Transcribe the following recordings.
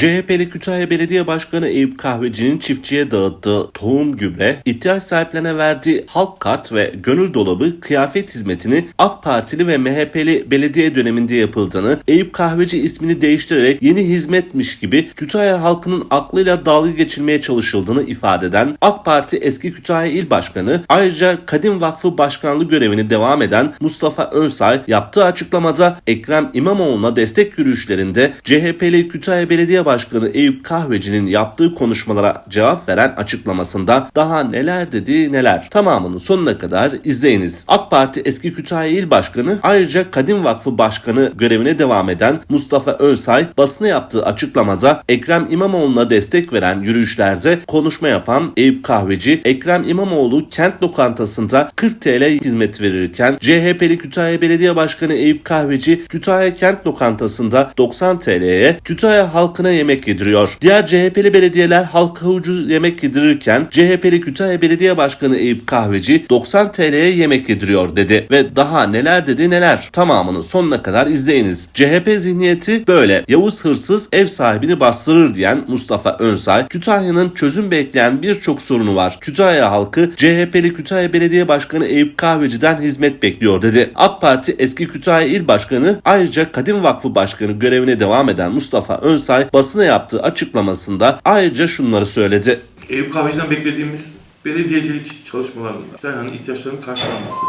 CHP'li Kütahya Belediye Başkanı Eyüp Kahveci'nin çiftçiye dağıttığı tohum gübre, ihtiyaç sahiplerine verdiği halk kart ve gönül dolabı kıyafet hizmetini AK Partili ve MHP'li belediye döneminde yapıldığını, Eyüp Kahveci ismini değiştirerek yeni hizmetmiş gibi Kütahya halkının aklıyla dalga geçilmeye çalışıldığını ifade eden AK Parti eski Kütahya İl Başkanı ayrıca Kadim Vakfı Başkanlığı görevini devam eden Mustafa Önsay yaptığı açıklamada Ekrem İmamoğlu'na destek yürüyüşlerinde CHP'li Kütahya Belediye Başkanı Eyüp Kahveci'nin yaptığı konuşmalara cevap veren açıklamasında daha neler dedi neler. Tamamını sonuna kadar izleyiniz. AK Parti eski Kütahya İl Başkanı ayrıca Kadim Vakfı Başkanı görevine devam eden Mustafa Önsay basına yaptığı açıklamada Ekrem İmamoğlu'na destek veren yürüyüşlerde konuşma yapan Eyüp Kahveci, Ekrem İmamoğlu kent lokantasında 40 TL hizmet verirken CHP'li Kütahya Belediye Başkanı Eyüp Kahveci Kütahya Kent Lokantası'nda 90 TL'ye Kütahya halkına yemek yediriyor. Diğer CHP'li belediyeler halka ucuz yemek yedirirken CHP'li Kütahya Belediye Başkanı Eyüp Kahveci 90 TL'ye yemek yediriyor dedi. Ve daha neler dedi neler. Tamamını sonuna kadar izleyiniz. CHP zihniyeti böyle. Yavuz hırsız ev sahibini bastırır diyen Mustafa Önsay, Kütahya'nın çözüm bekleyen birçok sorunu var. Kütahya halkı CHP'li Kütahya Belediye Başkanı Eyüp Kahveci'den hizmet bekliyor dedi. AK Parti eski Kütahya İl Başkanı ayrıca Kadim Vakfı Başkanı görevine devam eden Mustafa Önsay basına yaptığı açıklamasında ayrıca şunları söyledi. Eyüp Kahveci'den beklediğimiz belediyecilik çalışmalarında Kütahya'nın ihtiyaçlarının karşılanması.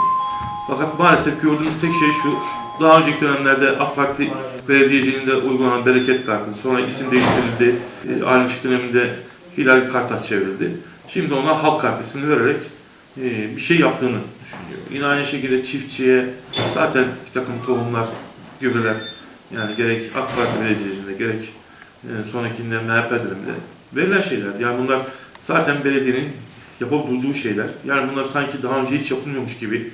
Fakat maalesef gördüğümüz tek şey şu, daha önceki dönemlerde AK Parti belediyeciliğinde uygulanan bereket kartı, sonra isim değiştirildi, e, Alimçik döneminde Hilal karta çevrildi. Şimdi ona halk kart ismini vererek e, bir şey yaptığını düşünüyor. Yine aynı şekilde çiftçiye zaten bir takım tohumlar, gübreler, yani gerek AK Parti belediyeciliğinde gerek sonrakinde MHP döneminde verilen şeyler. Yani bunlar zaten belediyenin durduğu şeyler. Yani bunlar sanki daha önce hiç yapılmıyormuş gibi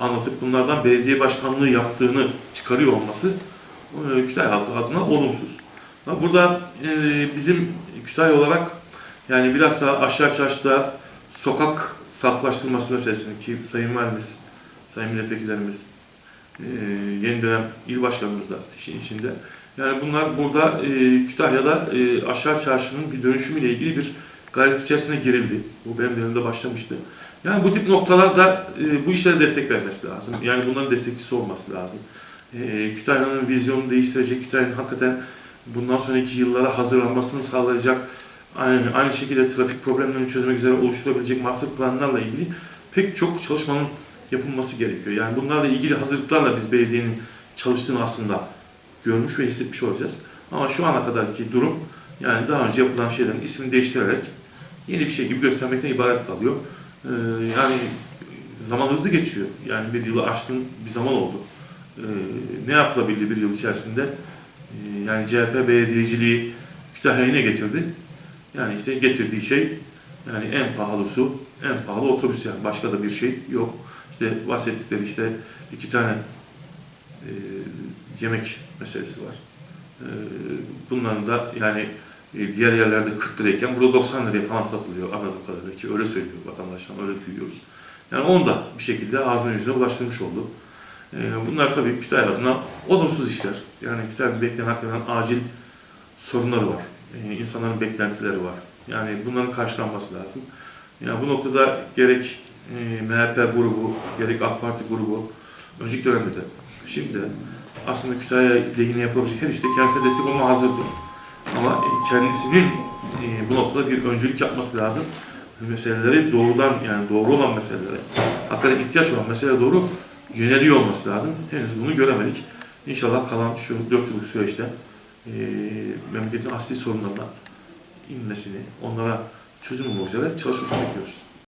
anlatıp bunlardan belediye başkanlığı yaptığını çıkarıyor olması e, Kütahya halkı adına olumsuz. Burada e, bizim Kütahya olarak yani bilhassa aşağı çarşıda sokak saflaştırması meselesini ki Sayın Valimiz, Sayın Milletvekillerimiz, e, yeni dönem il başkanımız da işin içinde. Yani bunlar burada e, Kütahya'da e, aşağı çarşının bir dönüşümüyle ilgili bir gayret içerisine girildi. Bu benim dönemimde başlamıştı. Yani bu tip noktalarda e, bu işlere destek vermesi lazım. Yani bunların destekçisi olması lazım. E, Kütahya'nın vizyonunu değiştirecek, Kütahya'nın hakikaten bundan sonraki yıllara hazırlanmasını sağlayacak, aynı, aynı şekilde trafik problemlerini çözmek üzere oluşturabilecek master planlarla ilgili pek çok çalışmanın yapılması gerekiyor. Yani bunlarla ilgili hazırlıklarla biz belediyenin çalıştığını aslında görmüş ve hissetmiş olacağız. Ama şu ana kadarki durum yani daha önce yapılan şeylerin ismini değiştirerek yeni bir şey gibi göstermekten ibaret kalıyor. Ee, yani zaman hızlı geçiyor. Yani bir yılı aşkın bir zaman oldu. Ee, ne yapılabildi bir yıl içerisinde? Ee, yani CHP belediyeciliği Kütahya'ya ne getirdi? Yani işte getirdiği şey yani en pahalı su, en pahalı otobüs yani başka da bir şey yok. İşte bahsettikleri işte iki tane e, yemek meselesi var. E, bunların da yani e, diğer yerlerde 40 lirayken burada 90 liraya falan satılıyor anladığım kadarıyla ki öyle söylüyor vatandaşlar öyle duyuyoruz. Yani onu da bir şekilde ağzına yüzüne ulaştırmış oldu. E, bunlar tabii Kütahya adına olumsuz işler. Yani Kütahya'nın bekleyen hakikaten acil sorunları var. E, insanların beklentileri var. Yani bunların karşılanması lazım. Yani bu noktada gerek e, MHP grubu, gerek AK Parti grubu önceki dönemde de şimdi de aslında Kütahya lehine yapılabilecek her işte kendisine destek olma hazırdır. Ama e, kendisinin e, bu noktada bir öncülük yapması lazım. Meseleleri doğrudan yani doğru olan meselelere, hakikaten ihtiyaç olan meselelere doğru yöneliyor olması lazım. Henüz bunu göremedik. İnşallah kalan şu 4 yıllık süreçte e, memleketin asli sorunlarına inmesini, onlara çözüm bulmak üzere çalışmasını bekliyoruz.